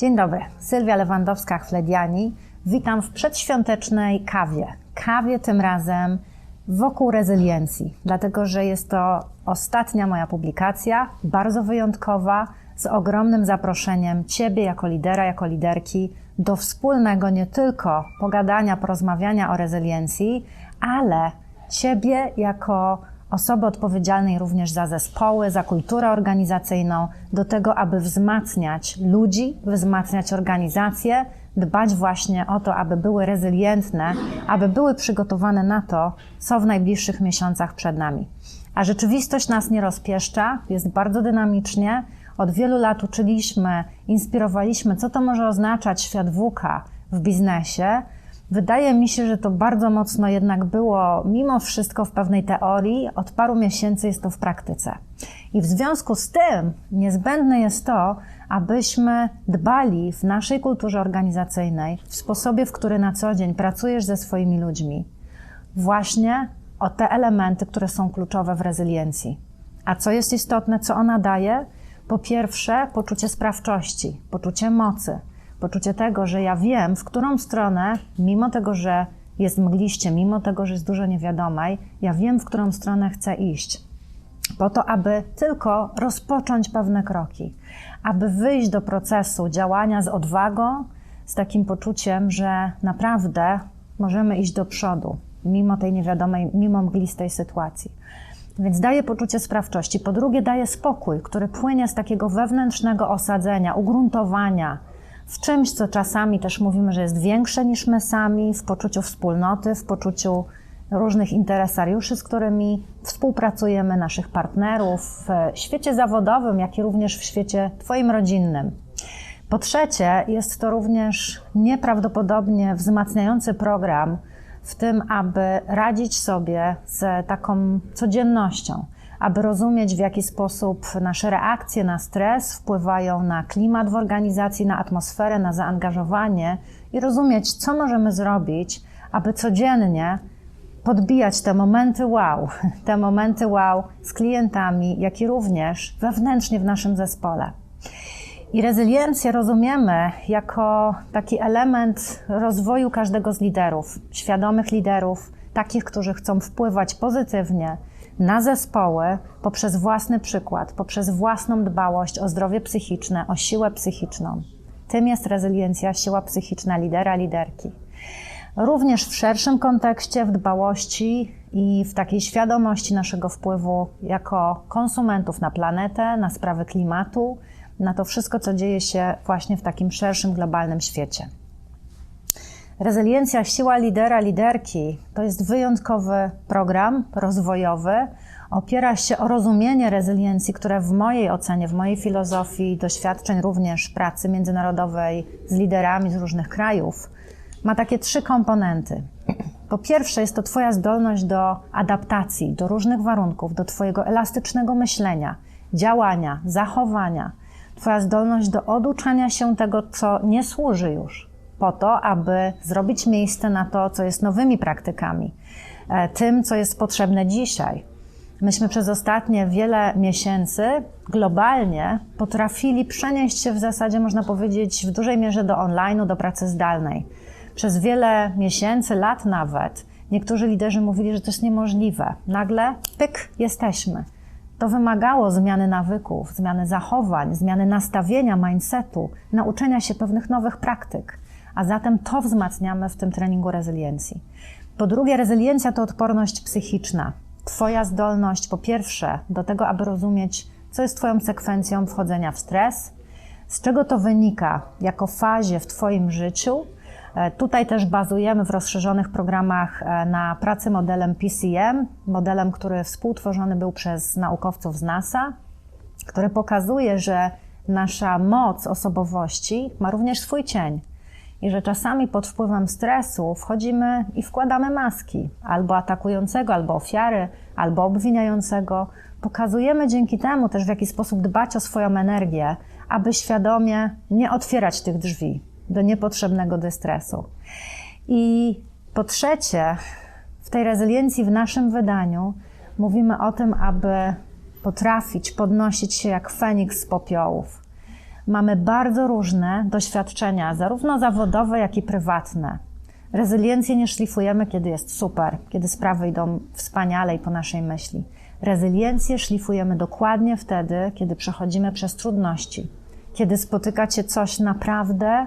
Dzień dobry, Sylwia Lewandowska-Chlediani. Witam w przedświątecznej kawie. Kawie tym razem wokół rezyliencji, dlatego że jest to ostatnia moja publikacja, bardzo wyjątkowa, z ogromnym zaproszeniem Ciebie jako lidera, jako liderki do wspólnego nie tylko pogadania, porozmawiania o rezyliencji, ale Ciebie jako osoby odpowiedzialnej również za zespoły, za kulturę organizacyjną, do tego, aby wzmacniać ludzi, wzmacniać organizacje, dbać właśnie o to, aby były rezylientne, aby były przygotowane na to, co w najbliższych miesiącach przed nami. A rzeczywistość nas nie rozpieszcza, jest bardzo dynamicznie. Od wielu lat uczyliśmy, inspirowaliśmy, co to może oznaczać świat WUKA w biznesie. Wydaje mi się, że to bardzo mocno jednak było, mimo wszystko, w pewnej teorii. Od paru miesięcy jest to w praktyce. I w związku z tym niezbędne jest to, abyśmy dbali w naszej kulturze organizacyjnej, w sposobie, w który na co dzień pracujesz ze swoimi ludźmi, właśnie o te elementy, które są kluczowe w rezyliencji. A co jest istotne, co ona daje? Po pierwsze, poczucie sprawczości, poczucie mocy, poczucie tego, że ja wiem, w którą stronę, mimo tego, że jest mgliście, mimo tego, że jest dużo niewiadomej, ja wiem, w którą stronę chcę iść. Po to, aby tylko rozpocząć pewne kroki, aby wyjść do procesu działania z odwagą, z takim poczuciem, że naprawdę możemy iść do przodu, mimo tej niewiadomej, mimo mglistej sytuacji. Więc daje poczucie sprawczości. Po drugie, daje spokój, który płynie z takiego wewnętrznego osadzenia, ugruntowania w czymś, co czasami też mówimy, że jest większe niż my sami, w poczuciu wspólnoty, w poczuciu różnych interesariuszy, z którymi współpracujemy, naszych partnerów w świecie zawodowym, jak i również w świecie Twoim rodzinnym. Po trzecie, jest to również nieprawdopodobnie wzmacniający program w tym, aby radzić sobie z taką codziennością, aby rozumieć, w jaki sposób nasze reakcje na stres wpływają na klimat w organizacji, na atmosferę, na zaangażowanie i rozumieć, co możemy zrobić, aby codziennie podbijać te momenty wow, te momenty wow z klientami, jak i również wewnętrznie w naszym zespole. I rezyliencję rozumiemy jako taki element rozwoju każdego z liderów, świadomych liderów, takich, którzy chcą wpływać pozytywnie na zespoły poprzez własny przykład, poprzez własną dbałość o zdrowie psychiczne, o siłę psychiczną. Tym jest rezyliencja, siła psychiczna lidera, liderki. Również w szerszym kontekście, w dbałości i w takiej świadomości naszego wpływu jako konsumentów na planetę, na sprawy klimatu, na to wszystko, co dzieje się właśnie w takim szerszym globalnym świecie. Rezyliencja, siła lidera, liderki to jest wyjątkowy program rozwojowy. Opiera się o rozumienie rezyliencji, które w mojej ocenie, w mojej filozofii doświadczeń również pracy międzynarodowej z liderami z różnych krajów, ma takie trzy komponenty. Po pierwsze, jest to Twoja zdolność do adaptacji do różnych warunków, do Twojego elastycznego myślenia, działania, zachowania, Twoja zdolność do oduczania się tego, co nie służy już, po to, aby zrobić miejsce na to, co jest nowymi praktykami, e, tym, co jest potrzebne dzisiaj. Myśmy przez ostatnie wiele miesięcy globalnie potrafili przenieść się w zasadzie, można powiedzieć, w dużej mierze do online'u, do pracy zdalnej. Przez wiele miesięcy, lat nawet, niektórzy liderzy mówili, że to jest niemożliwe. Nagle, pyk, jesteśmy. To wymagało zmiany nawyków, zmiany zachowań, zmiany nastawienia, mindsetu, nauczenia się pewnych nowych praktyk. A zatem to wzmacniamy w tym treningu rezyliencji. Po drugie, rezyliencja to odporność psychiczna. Twoja zdolność, po pierwsze, do tego, aby rozumieć, co jest Twoją sekwencją wchodzenia w stres, z czego to wynika jako fazie w Twoim życiu E, tutaj też bazujemy w rozszerzonych programach e, na pracy modelem PCM, modelem, który współtworzony był przez naukowców z NASA, który pokazuje, że nasza moc osobowości ma również swój cień i że czasami pod wpływem stresu wchodzimy i wkładamy maski albo atakującego, albo ofiary, albo obwiniającego. Pokazujemy dzięki temu też, w jaki sposób dbać o swoją energię, aby świadomie nie otwierać tych drzwi, do niepotrzebnego dystresu. I po trzecie, w tej rezyliencji w naszym wydaniu mówimy o tym, aby potrafić podnosić się jak feniks z popiołów. Mamy bardzo różne doświadczenia, zarówno zawodowe, jak i prywatne. Rezyliencję nie szlifujemy, kiedy jest super, kiedy sprawy idą wspaniale i po naszej myśli. Rezyliencję szlifujemy dokładnie wtedy, kiedy przechodzimy przez trudności, kiedy spotykacie coś naprawdę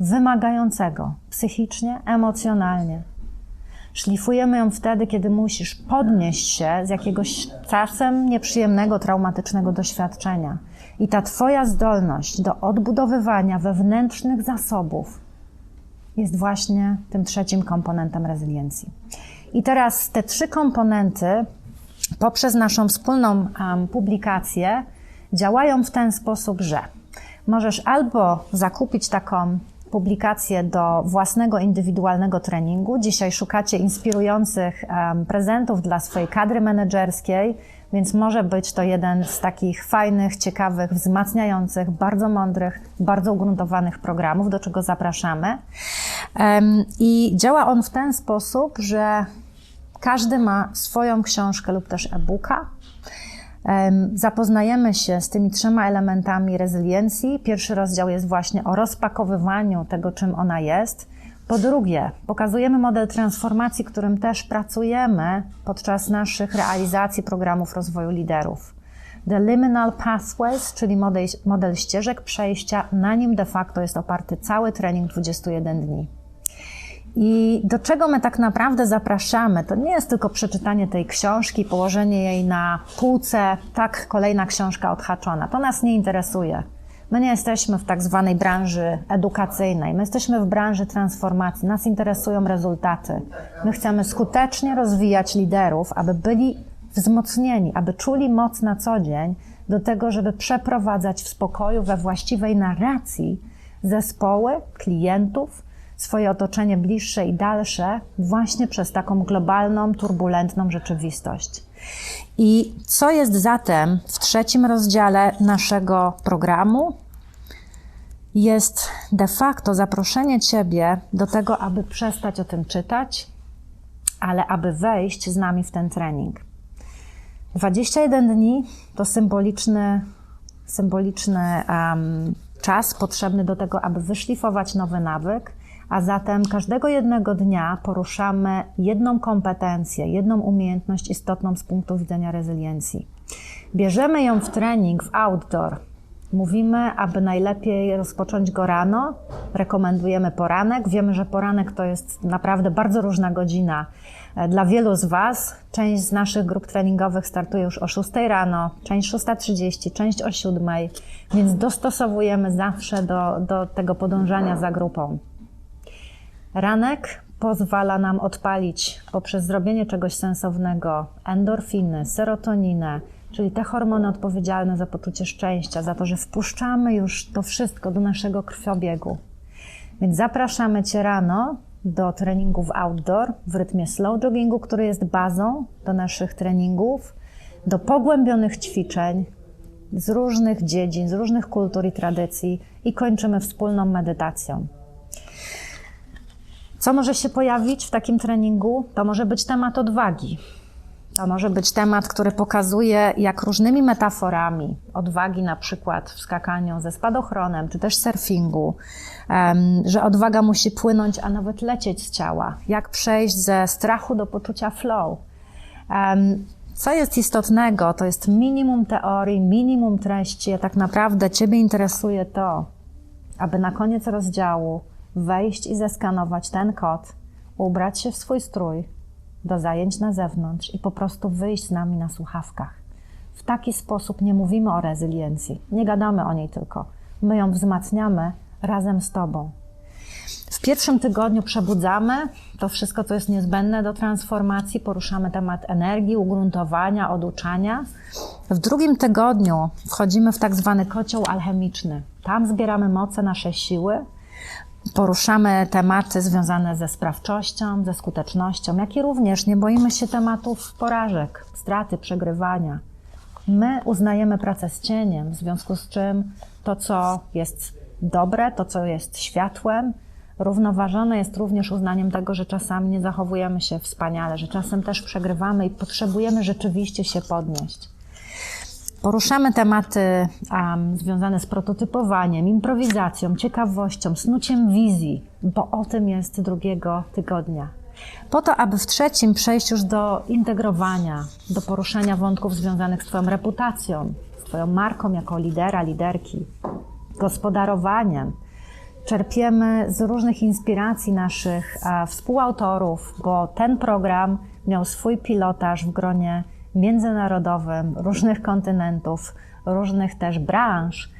wymagającego psychicznie, emocjonalnie. Szlifujemy ją wtedy, kiedy musisz podnieść się z jakiegoś czasem nieprzyjemnego, traumatycznego doświadczenia. I ta Twoja zdolność do odbudowywania wewnętrznych zasobów jest właśnie tym trzecim komponentem rezyliencji. I teraz te trzy komponenty poprzez naszą wspólną publikację działają w ten sposób, że możesz albo zakupić taką publikację do własnego indywidualnego treningu. Dzisiaj szukacie inspirujących prezentów dla swojej kadry menedżerskiej, więc może być to jeden z takich fajnych, ciekawych, wzmacniających, bardzo mądrych, bardzo ugruntowanych programów, do czego zapraszamy. I działa on w ten sposób, że każdy ma swoją książkę lub też e-booka. Zapoznajemy się z tymi trzema elementami rezyliencji. Pierwszy rozdział jest właśnie o rozpakowywaniu tego, czym ona jest. Po drugie, pokazujemy model transformacji, którym też pracujemy podczas naszych realizacji programów rozwoju liderów. The Liminal Pathways, czyli model, model ścieżek przejścia, na nim de facto jest oparty cały trening 21 dni. I do czego my tak naprawdę zapraszamy? To nie jest tylko przeczytanie tej książki, położenie jej na półce, tak, kolejna książka odhaczona. To nas nie interesuje. My nie jesteśmy w tak zwanej branży edukacyjnej, my jesteśmy w branży transformacji. Nas interesują rezultaty. My chcemy skutecznie rozwijać liderów, aby byli wzmocnieni, aby czuli moc na co dzień do tego, żeby przeprowadzać w spokoju, we właściwej narracji zespoły, klientów, swoje otoczenie bliższe i dalsze właśnie przez taką globalną, turbulentną rzeczywistość. I co jest zatem w trzecim rozdziale naszego programu? Jest de facto zaproszenie Ciebie do tego, aby przestać o tym czytać, ale aby wejść z nami w ten trening. 21 dni to symboliczny, symboliczny um, czas potrzebny do tego, aby wyszlifować nowy nawyk a zatem każdego jednego dnia poruszamy jedną kompetencję, jedną umiejętność istotną z punktu widzenia rezyliencji. Bierzemy ją w trening, w outdoor. Mówimy, aby najlepiej rozpocząć go rano. Rekomendujemy poranek. Wiemy, że poranek to jest naprawdę bardzo różna godzina. Dla wielu z Was część z naszych grup treningowych startuje już o 6 rano, część 6.30, część o 7, więc dostosowujemy zawsze do, do tego podążania za grupą. Ranek pozwala nam odpalić poprzez zrobienie czegoś sensownego endorfiny, serotoninę, czyli te hormony odpowiedzialne za poczucie szczęścia, za to, że wpuszczamy już to wszystko do naszego krwiobiegu. Więc zapraszamy Cię rano do treningów outdoor w rytmie slow joggingu, który jest bazą do naszych treningów, do pogłębionych ćwiczeń z różnych dziedzin, z różnych kultur i tradycji i kończymy wspólną medytacją. Co może się pojawić w takim treningu? To może być temat odwagi. To może być temat, który pokazuje, jak różnymi metaforami odwagi, na przykład w skakaniu ze spadochronem, czy też surfingu, że odwaga musi płynąć, a nawet lecieć z ciała. Jak przejść ze strachu do poczucia flow. Co jest istotnego, to jest minimum teorii, minimum treści. A tak naprawdę Ciebie interesuje to, aby na koniec rozdziału wejść i zeskanować ten kod, ubrać się w swój strój do zajęć na zewnątrz i po prostu wyjść z nami na słuchawkach. W taki sposób nie mówimy o rezyliencji, nie gadamy o niej tylko. My ją wzmacniamy razem z Tobą. W pierwszym tygodniu przebudzamy to wszystko, co jest niezbędne do transformacji, poruszamy temat energii, ugruntowania, oduczania. W drugim tygodniu wchodzimy w tak zwany kocioł alchemiczny. Tam zbieramy moce, nasze siły, Poruszamy tematy związane ze sprawczością, ze skutecznością, jak i również nie boimy się tematów porażek, straty, przegrywania. My uznajemy pracę z cieniem, w związku z czym to, co jest dobre, to, co jest światłem, równoważone jest również uznaniem tego, że czasami nie zachowujemy się wspaniale, że czasem też przegrywamy i potrzebujemy rzeczywiście się podnieść. Poruszamy tematy um, związane z prototypowaniem, improwizacją, ciekawością, snuciem wizji, bo o tym jest drugiego tygodnia. Po to, aby w trzecim przejść już do integrowania, do poruszania wątków związanych z Twoją reputacją, z Twoją marką jako lidera, liderki, gospodarowaniem. Czerpiemy z różnych inspiracji naszych e, współautorów, bo ten program miał swój pilotaż w gronie międzynarodowym, różnych kontynentów, różnych też branż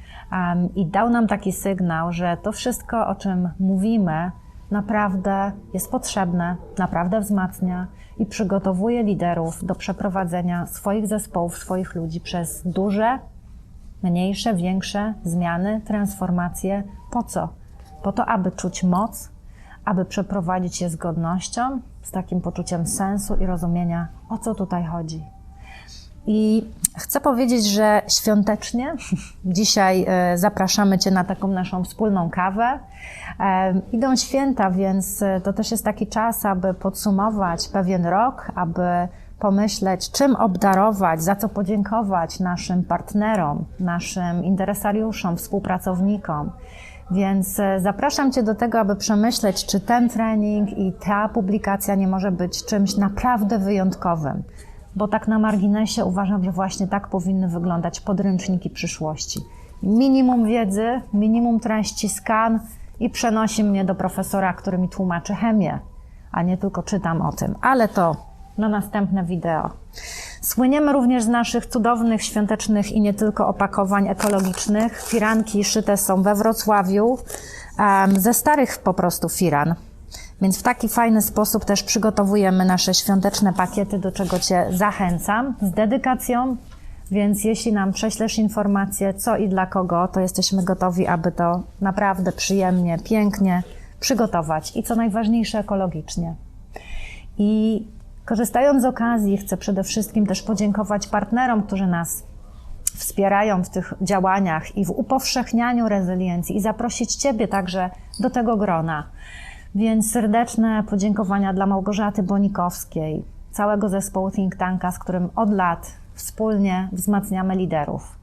i dał nam taki sygnał, że to wszystko, o czym mówimy, naprawdę jest potrzebne, naprawdę wzmacnia i przygotowuje liderów do przeprowadzenia swoich zespołów, swoich ludzi przez duże, mniejsze, większe zmiany, transformacje. Po co? Po to, aby czuć moc, aby przeprowadzić je z godnością, z takim poczuciem sensu i rozumienia, o co tutaj chodzi. I chcę powiedzieć, że świątecznie dzisiaj e, zapraszamy Cię na taką naszą wspólną kawę. E, idą święta, więc e, to też jest taki czas, aby podsumować pewien rok, aby pomyśleć, czym obdarować, za co podziękować naszym partnerom, naszym interesariuszom, współpracownikom. Więc zapraszam Cię do tego, aby przemyśleć, czy ten trening i ta publikacja nie może być czymś naprawdę wyjątkowym bo tak na marginesie uważam, że właśnie tak powinny wyglądać podręczniki przyszłości. Minimum wiedzy, minimum treści, skan i przenosi mnie do profesora, który mi tłumaczy chemię, a nie tylko czytam o tym. Ale to na następne wideo. Słyniemy również z naszych cudownych, świątecznych i nie tylko opakowań ekologicznych. Firanki szyte są we Wrocławiu, ze starych po prostu firan. Więc w taki fajny sposób też przygotowujemy nasze świąteczne pakiety, do czego Cię zachęcam z dedykacją. Więc jeśli nam prześlesz informację, co i dla kogo, to jesteśmy gotowi, aby to naprawdę przyjemnie, pięknie przygotować i co najważniejsze, ekologicznie. I korzystając z okazji, chcę przede wszystkim też podziękować partnerom, którzy nas wspierają w tych działaniach i w upowszechnianiu rezyliencji i zaprosić Ciebie także do tego grona. Więc serdeczne podziękowania dla Małgorzaty Bonikowskiej, całego zespołu Think Tanka, z którym od lat wspólnie wzmacniamy liderów.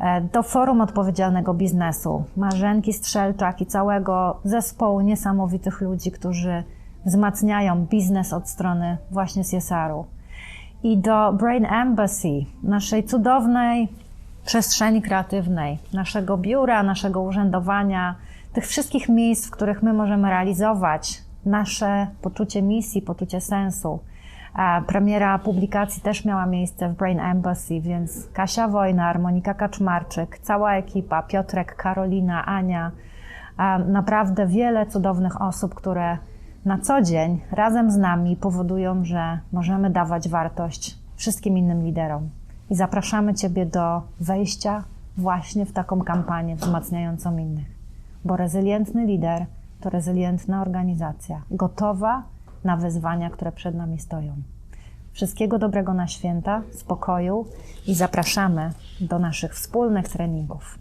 E, do Forum Odpowiedzialnego Biznesu, Marzenki Strzelczak i całego zespołu niesamowitych ludzi, którzy wzmacniają biznes od strony właśnie CSR-u. I do Brain Embassy, naszej cudownej przestrzeni kreatywnej, naszego biura, naszego urzędowania, tych wszystkich miejsc, w których my możemy realizować nasze poczucie misji, poczucie sensu. Premiera publikacji też miała miejsce w Brain Embassy, więc Kasia Wojnar, Monika Kaczmarczyk, cała ekipa, Piotrek, Karolina, Ania, naprawdę wiele cudownych osób, które na co dzień razem z nami powodują, że możemy dawać wartość wszystkim innym liderom. I zapraszamy Ciebie do wejścia właśnie w taką kampanię wzmacniającą innych bo rezylientny lider to rezylientna organizacja, gotowa na wyzwania, które przed nami stoją. Wszystkiego dobrego na święta, spokoju i zapraszamy do naszych wspólnych treningów.